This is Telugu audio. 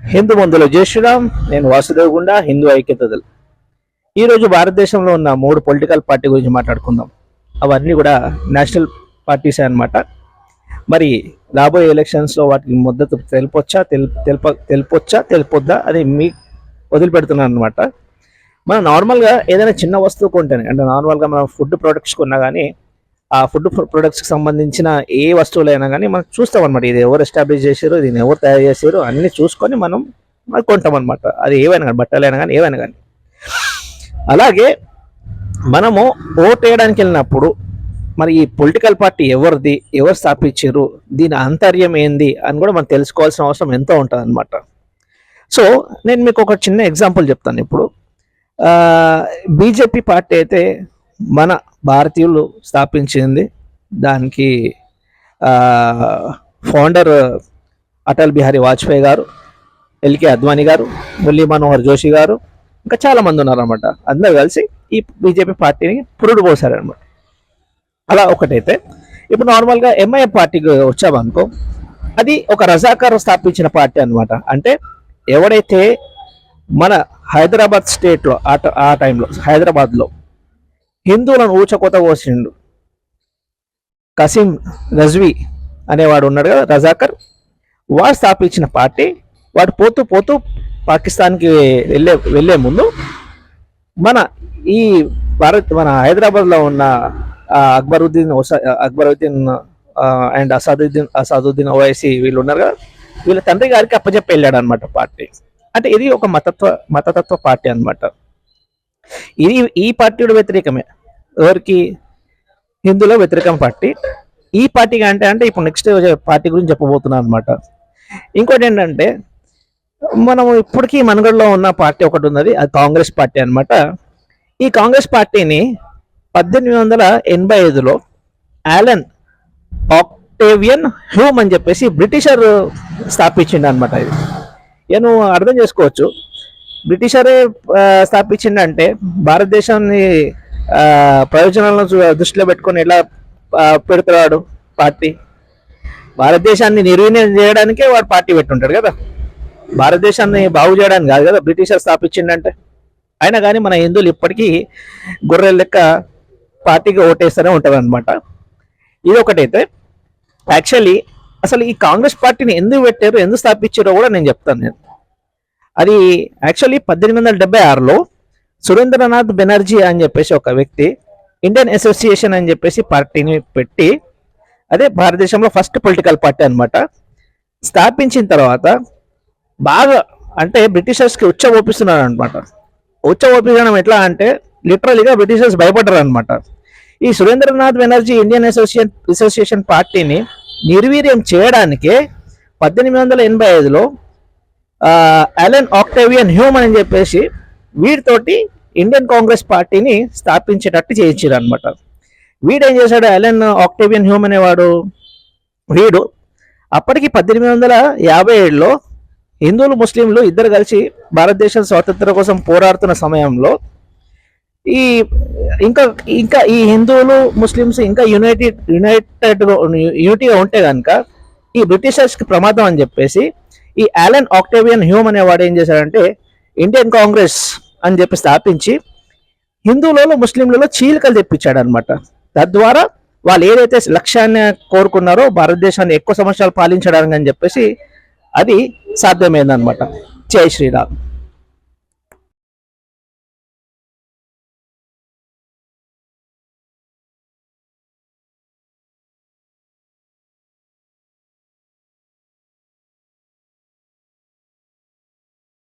హిందూ మందుల జై శ్రీరామ్ నేను వాసుదేవ్ గుండా హిందూ ఐక్యత ఈరోజు భారతదేశంలో ఉన్న మూడు పొలిటికల్ పార్టీ గురించి మాట్లాడుకుందాం. అవన్నీ కూడా నేషనల్ పార్టీసే అనమాట మరి రాబోయే ఎలక్షన్స్లో వాటికి మద్దతు తెలుపొచ్చా తెల్ తెలుప తెలుపొచ్చా తెలుపొద్దా అని మీ వదిలిపెడుతున్నాను అనమాట మనం నార్మల్గా ఏదైనా చిన్న వస్తువు కొంటేనే అంటే నార్మల్గా మనం ఫుడ్ ప్రొడక్ట్స్ కొన్నా కానీ ఆ ఫుడ్ ప్రొడక్ట్స్కి సంబంధించిన ఏ వస్తువులైనా కానీ మనం చూస్తాం అనమాట ఇది ఎవరు ఎస్టాబ్లిష్ చేశారు దీన్ని ఎవరు తయారు చేశారు అన్ని చూసుకొని మనం కొంటాం అనమాట అది ఏవైనా కానీ బట్టలైనా కానీ ఏవైనా కానీ అలాగే మనము ఓట్ వేయడానికి వెళ్ళినప్పుడు మరి ఈ పొలిటికల్ పార్టీ ఎవరిది ఎవరు స్థాపించారు దీని ఆంతర్యం ఏంది అని కూడా మనం తెలుసుకోవాల్సిన అవసరం ఎంతో ఉంటుంది అనమాట సో నేను మీకు ఒక చిన్న ఎగ్జాంపుల్ చెప్తాను ఇప్పుడు. బీజేపీ పార్టీ అయితే మన భారతీయులు స్థాపించింది దానికి ఫౌండర్ అటల్ బిహారీ వాజ్పేయి గారు ఎల్కే అద్వానీ గారు మురళీ మనోహర్ జోషి గారు ఇంకా చాలామంది ఉన్నారనమాట అందరు అందరూ కలిసి ఈ బీజేపీ పార్టీని పురుడు పోసారనమాట అలా ఒకటైతే ఇప్పుడు నార్మల్గా ఎంఐఎం పార్టీకి వచ్చామనుకో అది ఒక రజాకారు స్థాపించిన పార్టీ అనమాట అంటే ఎవడైతే మన హైదరాబాద్ స్టేట్లో ఆ ఆ టైంలో హైదరాబాద్లో హిందువులను ఊచకోత పోసిండు కసీం రజ్వీ అనేవాడు ఉన్నాడు కదా రజాకర్. వాడు స్థాపించిన పార్టీ. వాడు పోతూ పోతూ పాకిస్తాన్కి వెళ్ళే వెళ్ళే ముందు మన ఈ భారత్ మన హైదరాబాద్లో ఉన్న అక్బరుద్దీన్ ఒసా- అక్బరుద్దీన్ అండ్ అసాదుద్దీన్ అసాదుద్దీన్ ఓవైసీ వీళ్ళు ఉన్నారు కదా. వీళ్ళ తండ్రి గారికి అప్పచెప్పి వెళ్ళాడు అనమాట పార్టీ. అంటే ఇది ఒక మతత్వ మతతత్వ పార్టీ అన్నమాట. ఇది ఈ పార్టీ వ్యతిరేకమే. ఎవరికి? హిందువుల వ్యతిరేకం పార్టీ. ఈ పార్టీ అంటే అంటే ఇప్పుడు నెక్స్ట్ పార్టీ గురించి చెప్పబోతున్నాను అనమాట ఇంకోటి ఏంటంటే మనం ఇప్పటికీ మనుగడలో ఉన్న పార్టీ ఒకటి ఉన్నది అది కాంగ్రెస్ పార్టీ అనమాట ఈ కాంగ్రెస్ పార్టీని పద్దెనిమిది వందల ఎనభై ఐదులో యాలన్ ఆక్టేవియన్ హ్యూమ్ అని చెప్పేసి బ్రిటిషర్ స్థాపించిండు అనమాట ఇది. నేను అర్థం చేసుకోవచ్చు బ్రిటిషరే ఆ, భారతదేశాన్ని ప్రయోజనాలను దృష్టిలో పెట్టుకొని ఎలా పెడుతున్నాడు పార్టీ? భారతదేశాన్ని నిర్వీర్యం చేయడానికే వాడు పార్టీ పెట్టుంటాడు కదా. భారతదేశాన్ని బాగు చేయడానికి కాదు కదా బ్రిటిషర్ స్థాపించిందంటే అయినా కానీ మన హిందువులు ఇప్పటికీ గొర్రెల లెక్క పార్టీకి ఓటేస్తూనే ఉంటుంది అనమాట ఇది ఒకటైతే యాక్చువల్లీ అసలు ఈ కాంగ్రెస్ పార్టీని ఎందుకు పెట్టారు ఎందుకు స్థాపించారో కూడా నేను చెప్తాను నేను. అది యాక్చువల్లీ పద్దెనిమిది వందల డెబ్బై ఆరులో సురేంద్రనాథ్ బెనర్జీ అని చెప్పేసి ఒక వ్యక్తి ఇండియన్ అసోసియేషన్ అని చెప్పేసి పార్టీని పెట్టి అదే భారతదేశంలో ఫస్ట్ పొలిటికల్ పార్టీ అనమాట స్థాపించిన తర్వాత బాగా అంటే బ్రిటిషర్స్కి ఉచ్చ ఓపిస్తున్నారు అనమాట ఉచ్చ ఓపించడం ఎట్లా అంటే లిటరలీగా బ్రిటిషర్స్ భయపడ్డారు అనమాట ఈ Surendranath Banerjee Indian association association పార్టీని నిర్వీర్యం చేయడానికే పద్దెనిమిది వందల ఎనభై ఐదులో అలెన్ ఆక్టేవియన్ హ్యూమ్ అని చెప్పేసి వీడితోటి ఇండియన్ కాంగ్రెస్ పార్టీని స్థాపించేటట్టు చేయించారు అనమాట వీడేం చేశాడు? అలెన్ ఆక్టేవియన్ హ్యూమ్ అనేవాడు. వీడు అప్పటికి పద్దెనిమిది వందల యాభై ఏడులో హిందువులు ముస్లింలు ఇద్దరు కలిసి భారతదేశం స్వాతంత్రం కోసం పోరాడుతున్న సమయంలో ఈ ఇంకా ఇంకా ఈ హిందువులు ముస్లిమ్స్ ఇంకా యునైటెడ్ యునైటెడ్ యూనిటీగా ఉంటే కనుక ఈ బ్రిటిషర్స్కి ప్రమాదం అని చెప్పేసి ఈ ఆలన్ ఆక్టేవియన్ హ్యూమ్ అనేవాడు ఏం చేశాడంటే ఇండియన్ కాంగ్రెస్ అని చెప్పి స్థాపించి హిందువులలో ముస్లింలలో చీలికలు తెప్పించాడు అనమాట తద్వారా వాళ్ళు ఏదైతే లక్ష్యాన్ని కోరుకున్నారో భారతదేశాన్ని ఎక్కువ సంవత్సరాలు పాలించడానికి అని చెప్పేసి అది సాధ్యమైందనమాట జై శ్రీరామ్.